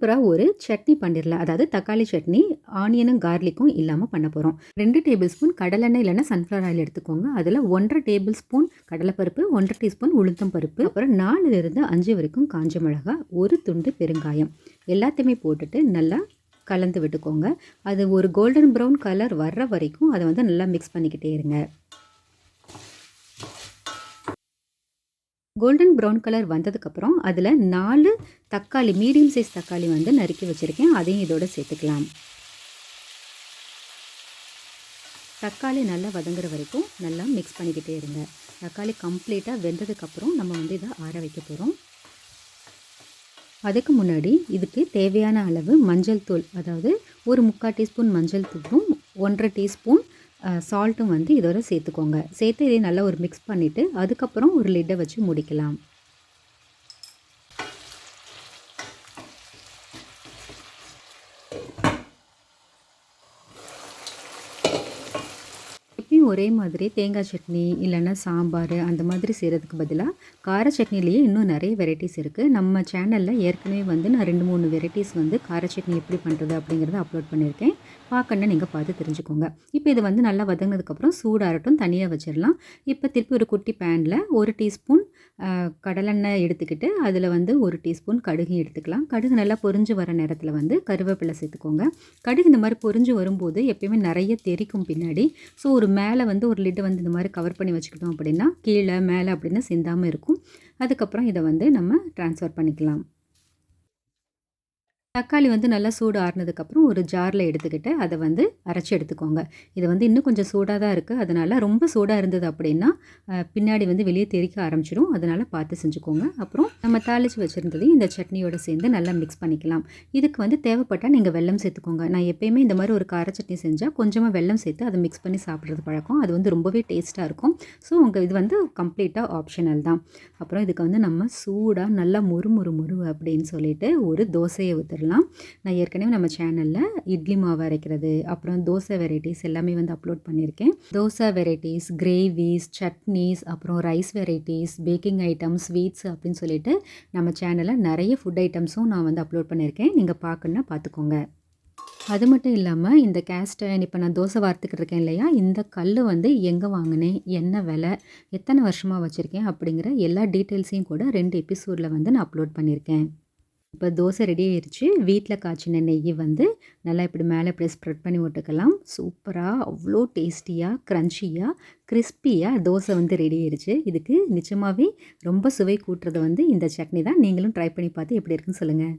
சூப்பராக ஒரு சட்னி பண்ணிடலாம். அதாவது தக்காளி சட்னி ஆனியனும் கார்லிக்கும் இல்லாமல் பண்ண போகிறோம் ரெண்டு டேபிள் ஸ்பூன் கடலெண்ணெய் இல்லைன்னா சன்ஃப்ளவர் ஆயில் எடுத்துக்கோங்க. அதில் ஒன்றரை டேபிள் ஸ்பூன் கடலைப்பருப்பு ஒன்றரை டீஸ்பூன் உளுத்தம் பருப்பு அப்புறம் நாலுலேருந்து அஞ்சு வரைக்கும் காஞ்ச மிளகா ஒரு துண்டு பெருங்காயம். எல்லாத்தையுமே போட்டுட்டு நல்லா கலந்து விட்டுக்கோங்க. அது ஒரு கோல்டன் ப்ரௌன் கலர் வர்ற வரைக்கும் அதை வந்து நல்லா மிக்ஸ் பண்ணிக்கிட்டே இருங்க. கோல்டன் ப்ரௌன் கலர் வந்ததுக்கப்புறம் அதில் நாலு தக்காளி மீடியம் சைஸ் தக்காளி வந்து நறுக்கி வச்சுருக்கேன். அதையும் இதோட சேர்த்துக்கலாம். தக்காளி நல்லா வதங்குற வரைக்கும் நல்லா மிக்ஸ் பண்ணிக்கிட்டே இருங்க. தக்காளி கம்ப்ளீட்டாக வெந்ததுக்கப்புறம் நம்ம வந்து இதை ஆற வைக்க போகிறோம் அதுக்கு முன்னாடி இதுக்கு தேவையான அளவு மஞ்சள் தூள் அதாவது ஒரு முக்கால் டீஸ்பூன் மஞ்சள் தூளும் ஒன்றரை டீஸ்பூன் சால்ட்டும் வந்து இதோட சேர்த்துக்கோங்க. சேர்த்து இதை நல்லா ஒரு மிக்ஸ் பண்ணிவிட்டு அதுக்கப்புறம் ஒரு லிட்டை வச்சு முடிக்கலாம். எப்பயும் ஒரே மாதிரி தேங்காய் சட்னி இல்லைன்னா சாம்பார் அந்த மாதிரி செய்கிறதுக்கு பதிலாக கார சட்னிலேயே இன்னும் நிறைய வெரைட்டிஸ் இருக்குது நம்ம சேனலில் ஏற்கனவே வந்து நான் ரெண்டு மூணு வெரைட்டிஸ் வந்து கார சட்னி எப்படி பண்ணுறது அப்படிங்கிறத அப்லோட் பண்ணியிருக்கேன். பார்க்கணுன்னு நீங்கள் பார்த்து தெரிஞ்சுக்கோங்க. இப்போ இது வந்து நல்லா வதங்கினதுக்கப்புறம் சூடாகட்டும் தனியாக வச்சிடலாம் இப்போ திருப்பி ஒரு குட்டி பேனில் ஒரு டீஸ்பூன் கடலெண்ணெய் எடுத்துக்கிட்டு அதில் வந்து ஒரு டீஸ்பூன் கடுகு எடுத்துக்கலாம். கடுகு நல்லா பொரிஞ்சு வர நேரத்தில் வந்து கருவேப்பிலை சேர்த்துக்கோங்க. கடுகு இந்த மாதிரி பொரிஞ்சு வரும்போது எப்பயுமே நிறைய தெரிக்கும் பின்னாடி ஸோ ஒரு மேலே வந்து ஒரு லிட்டை வந்து இந்த மாதிரி கவர் பண்ணி வச்சுக்கிட்டோம் அப்படின்னா கீழே மேலே அப்படின்னு சிந்தாமல் இருக்கும். அதுக்கப்புறம் இதை வந்து நம்ம ட்ரான்ஸ்ஃபர் பண்ணிக்கலாம். தக்காளி வந்து நல்லா சூடு ஆறுனதுக்கப்புறம் ஒரு ஜாரில் எடுத்துக்கிட்டு அதை வந்து அரைச்சி எடுத்துக்கோங்க. இது வந்து இன்னும் கொஞ்சம் சூடாக தான் இருக்குது அதனால் ரொம்ப சூடாக இருந்தது அப்படின்னா பின்னாடி வந்து வெளியே தெறிக்க ஆரம்பிச்சிடும். அதனால் பார்த்து செஞ்சுக்கோங்க. அப்புறம் நம்ம தாளித்து வச்சுருந்ததையும் இந்த சட்னியோடு சேர்ந்து நல்லா மிக்ஸ் பண்ணிக்கலாம். இதுக்கு வந்து தேவைப்பட்டால் நீங்கள் வெல்லம் சேர்த்துக்கோங்க. நான் எப்போயுமே இந்த மாதிரி ஒரு கார சட்னி செஞ்சால் கொஞ்சமாக வெல்லம் சேர்த்து அதை மிக்ஸ் பண்ணி சாப்பிட்றது பழக்கம். அது வந்து ரொம்பவே டேஸ்ட்டாக இருக்கும். ஸோ உங்கள் இது வந்து கம்ப்ளீட்டாக ஆப்ஷனல் தான். அப்புறம் இதுக்கு வந்து நம்ம சூடாக நல்லா முறு முறு முறு அப்படின்னு சொல்லிட்டு ஒரு தோசையை ஊற்று பார்த்துடலாம் நான் ஏற்கனவே நம்ம சேனலில் இட்லி மாவு அரைக்கிறது அப்புறம் தோசை வெரைட்டிஸ் எல்லாமே வந்து அப்லோட் பண்ணியிருக்கேன். தோசை வெரைட்டிஸ் கிரேவிஸ் சட்னிஸ் அப்புறம் rice varieties baking items sweets அப்படின்னு சொல்லிட்டு நம்ம சேனலில் நிறைய ஃபுட் ஐட்டம்ஸும் நான் வந்து அப்லோட் பண்ணியிருக்கேன். நீங்கள் பார்க்கணுன்னா பார்த்துக்கோங்க. அது மட்டும் இல்லாமல் இந்த கேஸ்ட் இப்போ நான் தோசை வார்த்துக்கிட்டு இருக்கேன் இல்லையா? இந்த கல் வந்து எங்கே வாங்கினேன்? என்ன விலை? எத்தனை வருஷமாக வச்சுருக்கேன்? அப்படிங்கிற எல்லா டீட்டெயில்ஸையும் கூட ரெண்டு எபிசோடில் வந்து நான் அப்லோட் பண்ணியிருக்கேன். இப்போ தோசை ரெடி ஆயிடுச்சு வீட்டில் காய்ச்சின நெய் வந்து நல்லா இப்படி மேலே இப்படி ஸ்ப்ரெட் பண்ணி விட்டுக்கலாம். சூப்பராக அவ்வளோ டேஸ்டியாக க்ரன்ச்சியாக கிறிஸ்பியாக தோசை வந்து ரெடி ஆயிடுச்சு இதுக்கு நிச்சயமாகவே ரொம்ப சுவை கூட்டுறது வந்து இந்த சட்னி தான். நீங்களும் ட்ரை பண்ணி பார்த்து எப்படி இருக்குன்னு சொல்லுங்கள்